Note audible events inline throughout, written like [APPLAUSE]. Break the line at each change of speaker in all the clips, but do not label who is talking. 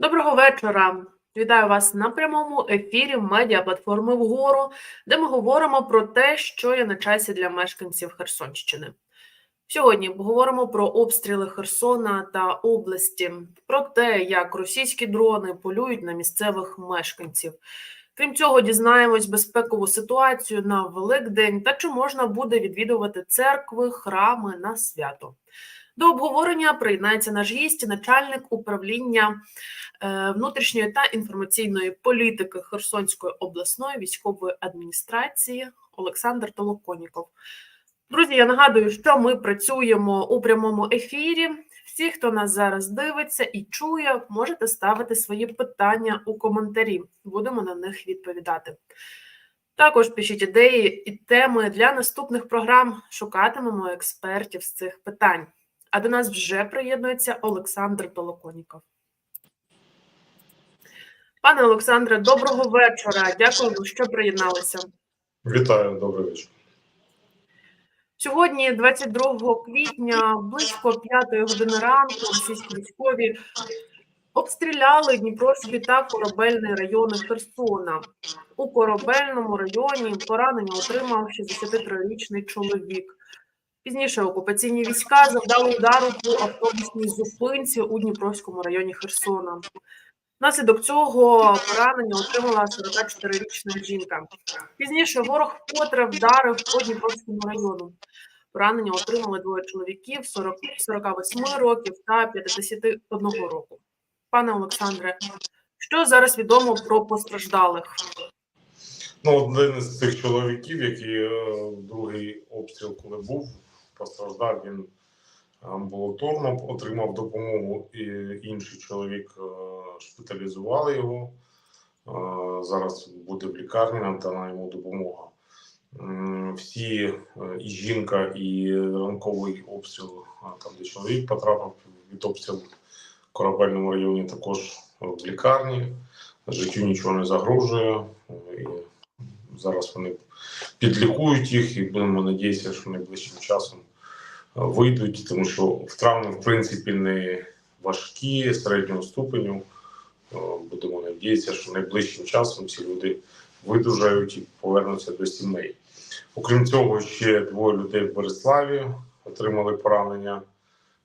Доброго вечора. Вітаю вас на прямому ефірі медіаплатформи вгору, де ми говоримо про те, що є на часі для мешканців Херсонщини. Сьогодні поговоримо про обстріли Херсона та області, про те, як російські дрони полюють на місцевих мешканців. Крім цього, дізнаємось безпекову ситуацію на Великдень та чи можна буде відвідувати церкви, храми на свято. До обговорення приєднається наш гість, начальник управління е, внутрішньої та інформаційної політики Херсонської обласної військової адміністрації Олександр Толоконіков. Друзі, я нагадую, що ми працюємо у прямому ефірі. Всі, хто нас зараз дивиться і чує, можете ставити свої питання у коментарі. Будемо на них відповідати. Також пишіть ідеї і теми для наступних програм. Шукатимемо експертів з цих питань. А до нас вже приєднується Олександр Толоконіков. Пане Олександре, доброго вечора. Дякую, що приєдналися.
Вітаю, добрий вечір.
Сьогодні, 22 квітня, близько 5 години ранку, російські військові обстріляли Дніпровський та Корабельний райони Херсона. У Корабельному районі поранення отримав 63-річний чоловік. Пізніше окупаційні війська завдали удару по автобусній зупинці у Дніпровському районі Херсона. Внаслідок цього поранення отримала 44-річна жінка. Пізніше ворог вкотре вдарив по Дніпровському району. Поранення отримали двоє чоловіків 40, 48 років та 51 року. Пане Олександре, що зараз відомо про постраждалих?
Ну, один із цих чоловіків, який е, другий обстріл, коли був, постраждав він амбулаторно, отримав допомогу, і інший чоловік е, шпиталізували його. Е, зараз буде в лікарні, надана йому допомога. Всі е, і жінка, і ранковий обстріл, там де чоловік потрапив від обстрілу в корабельному районі, також в лікарні. Життю нічого не загрожує. Зараз вони підлікують їх, і будемо надіятися, що найближчим часом е, вийдуть, тому що травми, в принципі, не важкі, середнього ступеню. Е, Будемо надіятися, що найближчим часом ці люди видужають і повернуться до сімей. Окрім цього, ще двоє людей в Береславі отримали поранення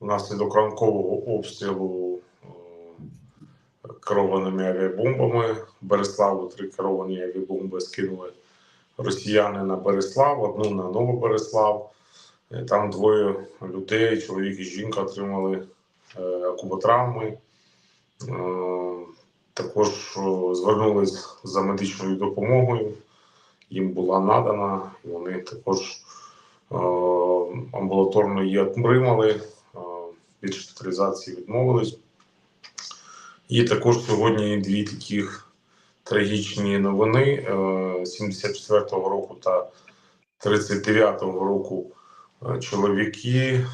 внаслідок ранкового обстрілу керованими авіабомбами. Береславу три керовані авіабомби скинули росіяни на Береслав, одну на Новобереслав. Е, Там двоє людей, чоловік і жінка, отримали е, куботравми. Е, також звернулись за медичною допомогою. Їм була надана, вони також амбулаторно її отримали, від шпиталізації відмовились. І також сьогодні дві таких трагічні новини е, 74-го року та 39-го року е, чоловіки е,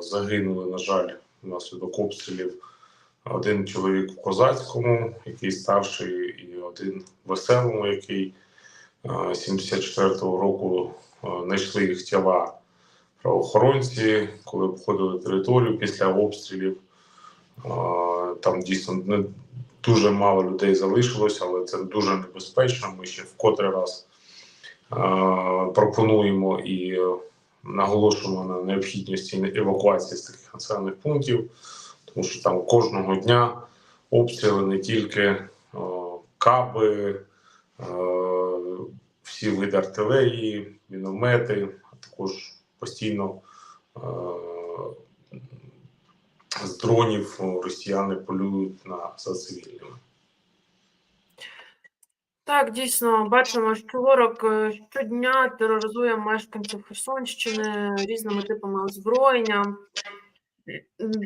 загинули, на жаль, внаслідок обстрілів. Один чоловік в козацькому, який старший, і один в веселому, який е, 74-го року е, знайшли їх тіла правоохоронці, коли обходили територію після обстрілів. Е, Там дійсно не дуже мало людей залишилось, але це дуже небезпечно. Ми ще в котрий раз е, пропонуємо і наголошуємо на необхідності евакуації з таких населених пунктів, тому що там кожного дня обстріли не тільки е, каби, всі види артилерії, міномети, а також постійно з дронів росіяни полюють на за цивільними.
Так, дійсно, бачимо, що ворог е, щодня тероризує мешканців Херсонщини різними типами озброєння.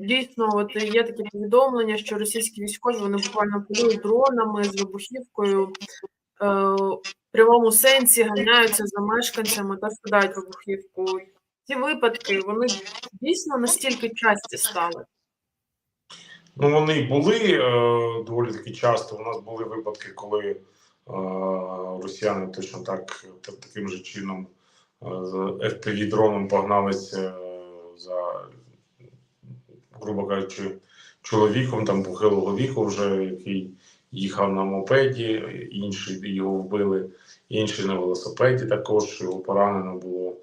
Дійсно, от є такі повідомлення, що російські військові вони буквально полюють дронами з вибухівкою, е, в прямому сенсі ганяються за мешканцями та скидають вибухівку. Ці випадки вони дійсно настільки часті стали.
Ну, вони були е, доволі таки часто. У нас були випадки, коли е, росіяни точно так так- таким же чином е, з FPV-дроном погналися е, за грубо кажучи, чоловіком там похилого віку, вже який їхав на мопеді, інші його вбили, інший на велосипеді також його поранено було.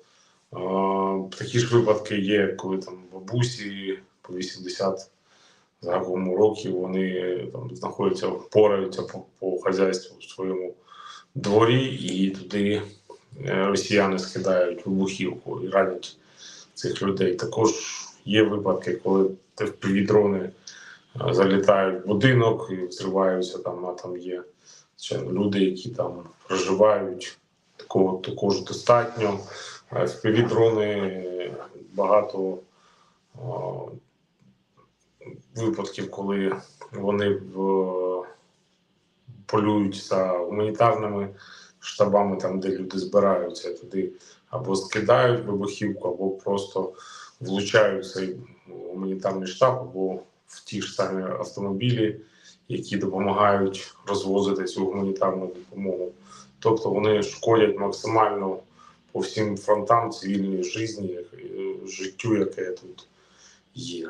А, Такі ж випадки є, коли там бабусі по 80 загалом років вони там знаходяться, впораються по, по хазяйству в своєму дворі, і туди е, росіяни скидають вибухівку і ранять цих людей. Також є випадки, коли FPV-дрони е, залітають в будинок і взриваються там, а там є люди, які там проживають. Такого також достатньо. Е, багато о, випадків, коли вони в, полюють за гуманітарними штабами, там, де люди збираються, туди або скидають вибухівку, або просто влучають цей гуманітарний штаб, або в ті ж самі автомобілі, які допомагають розвозити цю гуманітарну допомогу. Тобто вони шкодять максимально по всім фронтам цивільної житті, життю, яке тут є.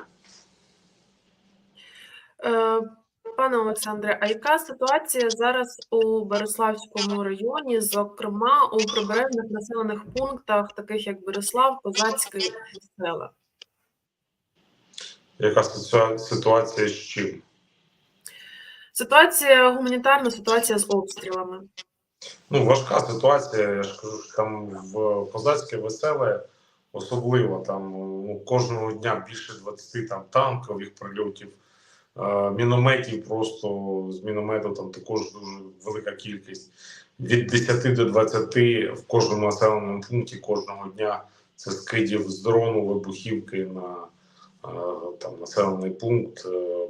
Е, Пане Олександре, а яка ситуація зараз у Береславському районі, зокрема у прибережних населених пунктах, таких як Береслав, Козацький і села?
Яка ситуація з чим?
Ситуація гуманітарна, ситуація з обстрілами.
Ну, важка ситуація. Я ж кажу, що там в козацьке веселе особливо там ну, кожного дня більше 20 там танкових прильотів, мінометів просто з міномету там також дуже велика кількість. Від 10 до 20 в кожному населеному пункті кожного дня це скидів з дрону, вибухівки на е, там населений пункт, е,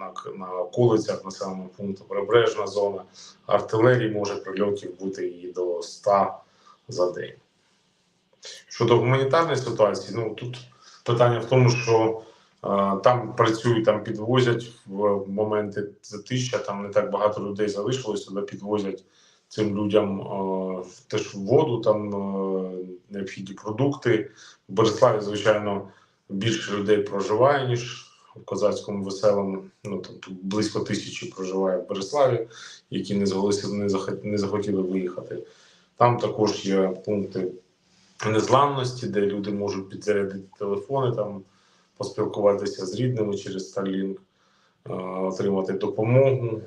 на, на околицях населеного пункту, прибережна зона артилерії може прильотів бути і до 100 за день. Щодо гуманітарної ситуації, ну тут питання в тому, що е, там працюють, там підвозять в моменти затища, там не так багато людей залишилось, туди підвозять цим людям е, теж воду, там е, необхідні продукти. В Бориславі, звичайно, більше людей проживає, ніж в козацькому веселому. Ну там близько тисячі проживає в Бориславі, які не зголосили, не захот- не захотіли виїхати. Там також є пункти незламності, де люди можуть підзарядити телефони, там поспілкуватися з рідними через Starlink, е, отримати допомогу.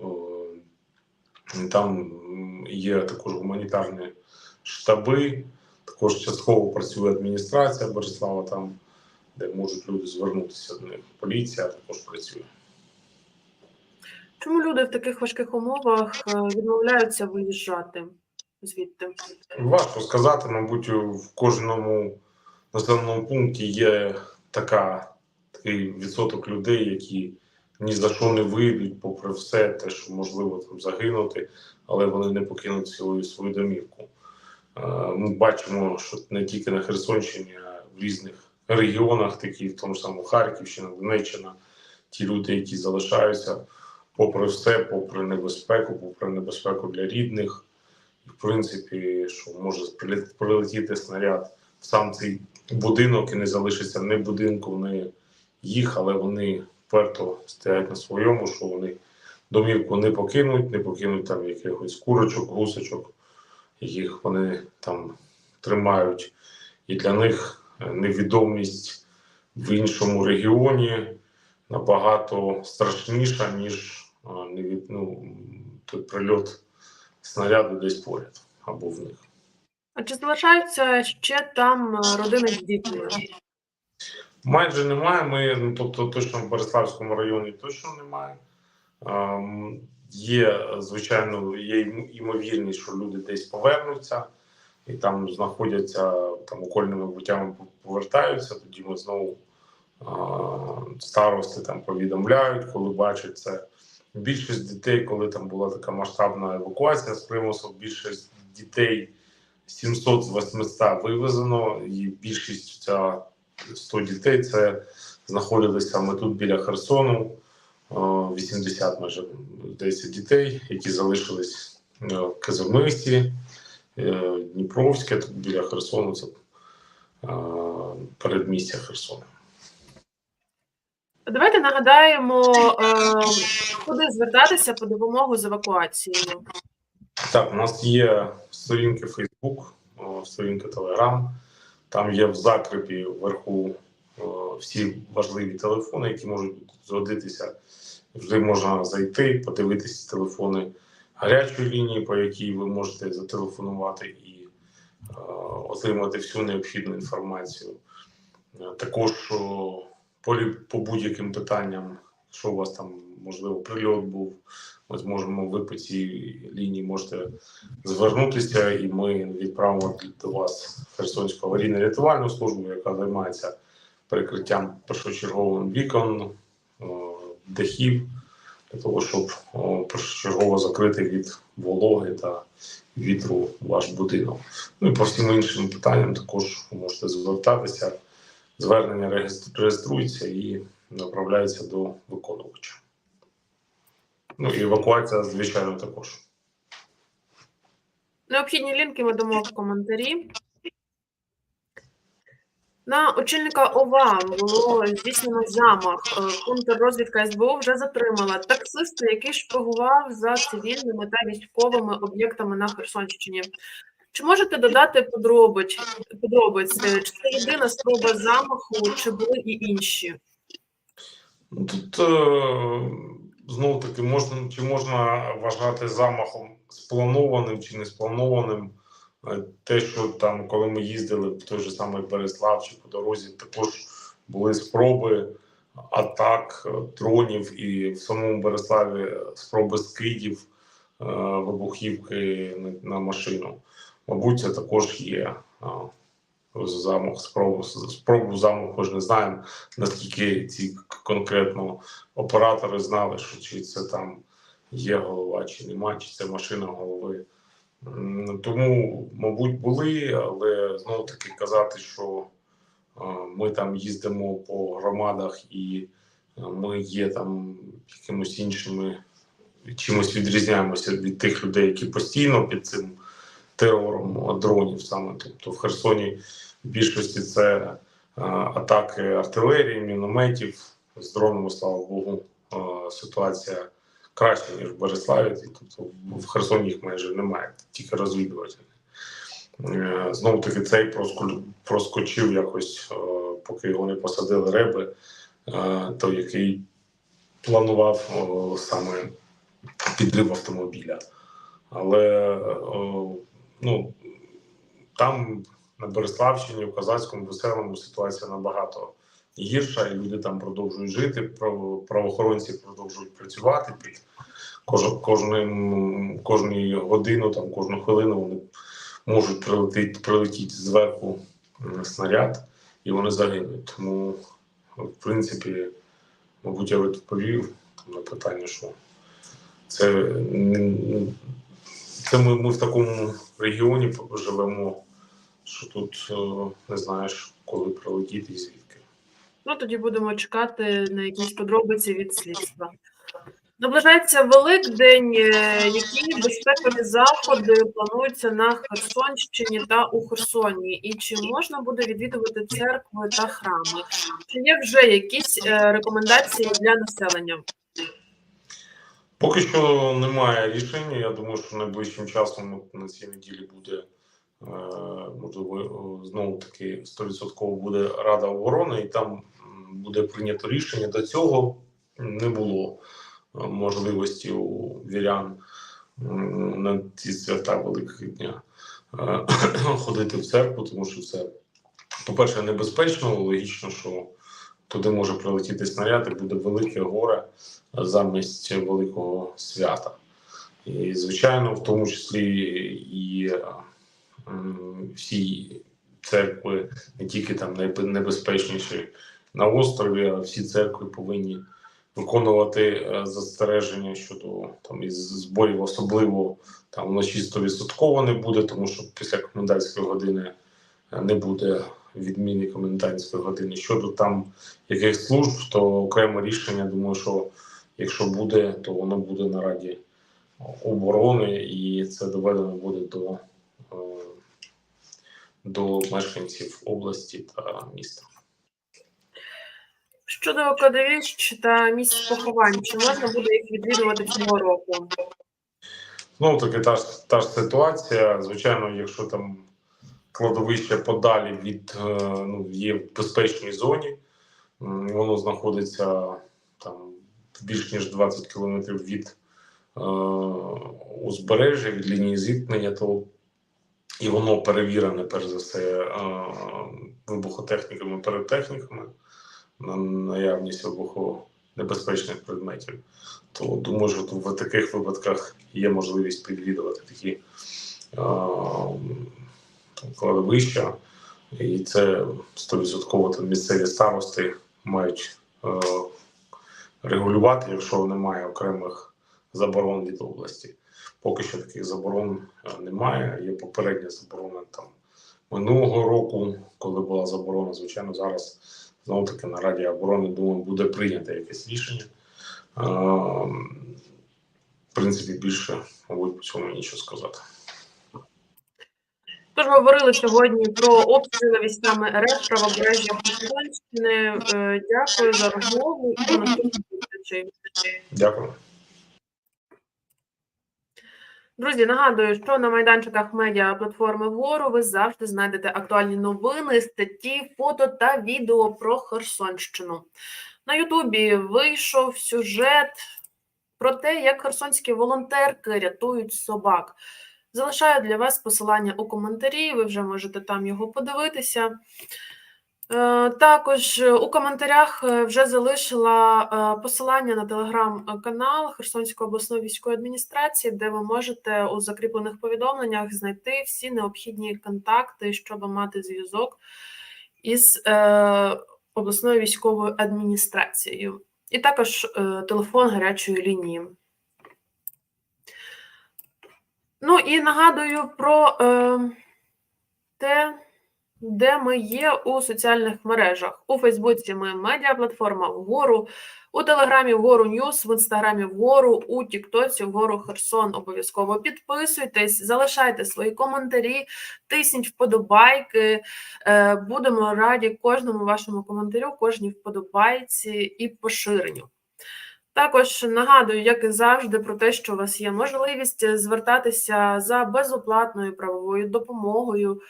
Е, Там є також гуманітарні штаби, також частково працює адміністрація Борислава, там, де можуть люди звернутися до них. Поліція також працює.
Чому люди в таких важких умовах е, відмовляються виїжджати звідти?
Важко сказати, мабуть, в кожному населеному пункті є така, такий відсоток людей, які ні за що не вийдуть, попри все, те, що можливо там загинути, але вони не покинуть свою свою домівку. Е, Ми бачимо, що не тільки на Херсонщині, а в різних регіонах, такі в тому ж самому Харківщина, Донеччина, ті люди, які залишаються, попри все, попри небезпеку, попри небезпеку для рідних, і, в принципі, що може прилетіти снаряд в сам цей будинок і не залишиться ні будинку, ні їх, але вони вперто стоять на своєму, що вони домівку не покинуть, не покинуть там якихось курочок, гусочок, яких вони там тримають. І для них е, невідомість в іншому регіоні набагато страшніша, ніж е, ну, той прильот снаряду десь поряд або в них.
А чи залишаються ще там е, родини з дітьми?
Майже немає. Ми, ну, тобто, точно в Бориславському районі точно немає. Ем, є, звичайно, є ймовірність, що люди десь повернуться і там знаходяться там окольними путями повертаються. Тоді ми знову е, старости там повідомляють, коли бачать це. Більшість дітей, коли там була така масштабна евакуація з примусу, більшість дітей 700 з 800 вивезено, і більшість ця 100 дітей це знаходилися саме тут біля Херсону. Е, 80 майже здається, дітей, які залишились е, в Казимисі, е, Дніпровське, тут біля Херсону, це е, передмістя Херсона.
Давайте нагадаємо, куди звертатися по допомогу з евакуацією.
Так, у нас є сторінки Facebook, сторінки Telegram. Там є в закріпі вверху всі важливі телефони, які можуть згодитися. Завжди можна зайти, подивитися телефони гарячої лінії, по якій ви можете зателефонувати і е, отримати всю необхідну інформацію. Також о, по, по будь-яким питанням, що у вас там можливо прильот був, ми зможемо ви по цій лінії можете звернутися, і ми відправимо до вас Херсонську аварійну рятувальну службу, яка займається перекриттям першочерговим вікон, дахів, для того, щоб першочергово закрити від вологи та вітру ваш будинок. Ну і по всім іншим питанням також можете звертатися. Звернення реєстр- реєструється і направляється до виконувача. Ну і евакуація, звичайно, також.
Необхідні лінки ми дамо в коментарі. На очільника ОВА було здійснено замах. Е, Контррозвідка СБУ вже затримала таксиста, який шпигував за цивільними та військовими об'єктами на Херсонщині. Чи можете додати подробиць, подробиць? Е, Чи це єдина спроба замаху, чи були і інші?
Тут е, знову таки можна чи можна вважати замахом спланованим чи не спланованим. Е, Те, що там, коли ми їздили в той же самий Береслав чи по дорозі, також були спроби атак е, дронів і в самому Береславі спроби скидів вибухівки на, машину. Мабуть, це також є замах, спробу, спробу замаху, ж не знаємо наскільки ці конкретно оператори знали, що чи це там є голова, чи нема, чи це машина голови. Тому, мабуть, були, але знову таки казати, що е, ми там їздимо по громадах і е, ми є там якимось іншими, чимось відрізняємося від тих людей, які постійно під цим терором дронів саме. Тобто в Херсоні в більшості це е, атаки артилерії, мінометів з дронами, слава Богу, е, ситуація краща, ніж в Береславі. Тобто в Херсоні їх майже немає, тільки розвідувачі. Е, Знову таки, цей проскочив якось, поки його не посадили реби, е, той, який планував саме підрив автомобіля. Але ну, там на Береславщині, в Козацькому, Веселому ситуація набагато гірша, і люди там продовжують жити, право- правоохоронці продовжують працювати під кож, кожним, годину, там, кожну хвилину вони можуть прилетіти, прилетіти зверху снаряд, і вони загинуть. Тому, в принципі, мабуть, я відповів на питання, що це, це ми, ми в такому регіоні живемо, що тут е, не знаєш, коли прилетіти і звідки.
Ну, тоді будемо чекати на якісь подробиці від слідства. Наближається Великдень. Е, Які безпекові заходи плануються на Херсонщині та у Херсоні? І чи можна буде відвідувати церкви та храми? Чи є вже якісь е, рекомендації для населення?
Поки що немає рішення. Я думаю, що найближчим часом на цій неділі буде е, можливо знову таки 100% буде Рада оборони, і там буде прийнято рішення. До цього не було е, можливості у вірян на ці свята Великого дня е, [COUGHS] ходити в церкву, тому що це, по-перше, небезпечно, логічно, що туди може прилетіти снаряд і буде велике горе замість великого свята. І, звичайно, в тому числі і всі церкви, не тільки там найбинебезпечніші на острові, а всі церкви повинні виконувати е, застереження щодо там із зборів, особливо там вночі 100% не буде, тому що після комендантської години е, не буде відміни комендантської години. Щодо там яких служб, то окреме рішення, думаю, що якщо буде, то воно буде на Раді оборони, і це доведено буде до, е, до мешканців області та міста.
Щодо кладовищ та місць поховань, чи можна буде їх відвідувати цього року?
Ну, таки та ж, та ж ситуація. Звичайно, якщо там кладовище подалі від е, ну, є в безпечній зоні, воно знаходиться там більш ніж 20 кілометрів від е, узбережжя, від лінії зіткнення, то і воно перевірене, перш за все, е, вибухотехніками, перетехніками на наявність вибухонебезпечних предметів. То думаю, що в таких випадках є можливість відвідувати такі е, кладовища, і це 100% там місцеві старости мають е, регулювати, якщо немає окремих заборон від області. Поки що таких заборон е, немає. Є попередня заборона там минулого року, коли була заборона. Звичайно, зараз знову таки на Раді оборони думаю, буде прийнято якесь рішення. Е, В принципі, більше, мабуть, по цьому нічого сказати.
Тож говорили сьогодні про обстріли військами РФ правобережжя Херсонщини. Е, Дякую за розмову і до наступних зустрічей.
Дякую.
Друзі, нагадую, що на майданчиках медіа платформи вгору ви завжди знайдете актуальні новини, статті, фото та відео про Херсонщину. На Ютубі вийшов сюжет про те, як херсонські волонтерки рятують собак. Залишаю для вас посилання у коментарі, ви вже можете там його подивитися. Е, Також е, у коментарях е, вже залишила посилання на телеграм-канал Херсонської обласної військової адміністрації, де ви можете у закріплених повідомленнях знайти всі необхідні контакти, щоб мати зв'язок із обласною військовою адміністрацією, і також телефон гарячої лінії. Ну і нагадую про е, те, де ми є у соціальних мережах. У Фейсбуці ми медіаплатформа вгору, у Телеграмі вгору Ньюс, в Інстаграмі вгору, у Тіктоці вгору Херсон. Обов'язково підписуйтесь, залишайте свої коментарі, тисніть вподобайки. Е, Будемо раді кожному вашому коментарю, кожній вподобайці і поширенню. Також нагадую, як і завжди, про те, що у вас є можливість звертатися за безоплатною правовою допомогою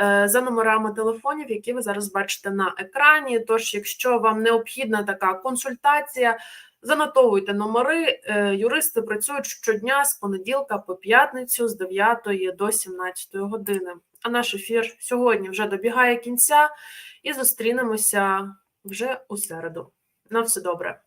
е, за номерами телефонів, які ви зараз бачите на екрані. Тож, якщо вам необхідна така консультація, занотовуйте номери. Е, Юристи працюють щодня з понеділка по п'ятницю з 9 до 17 години. А наш ефір сьогодні вже добігає кінця і зустрінемося вже у середу. На все добре.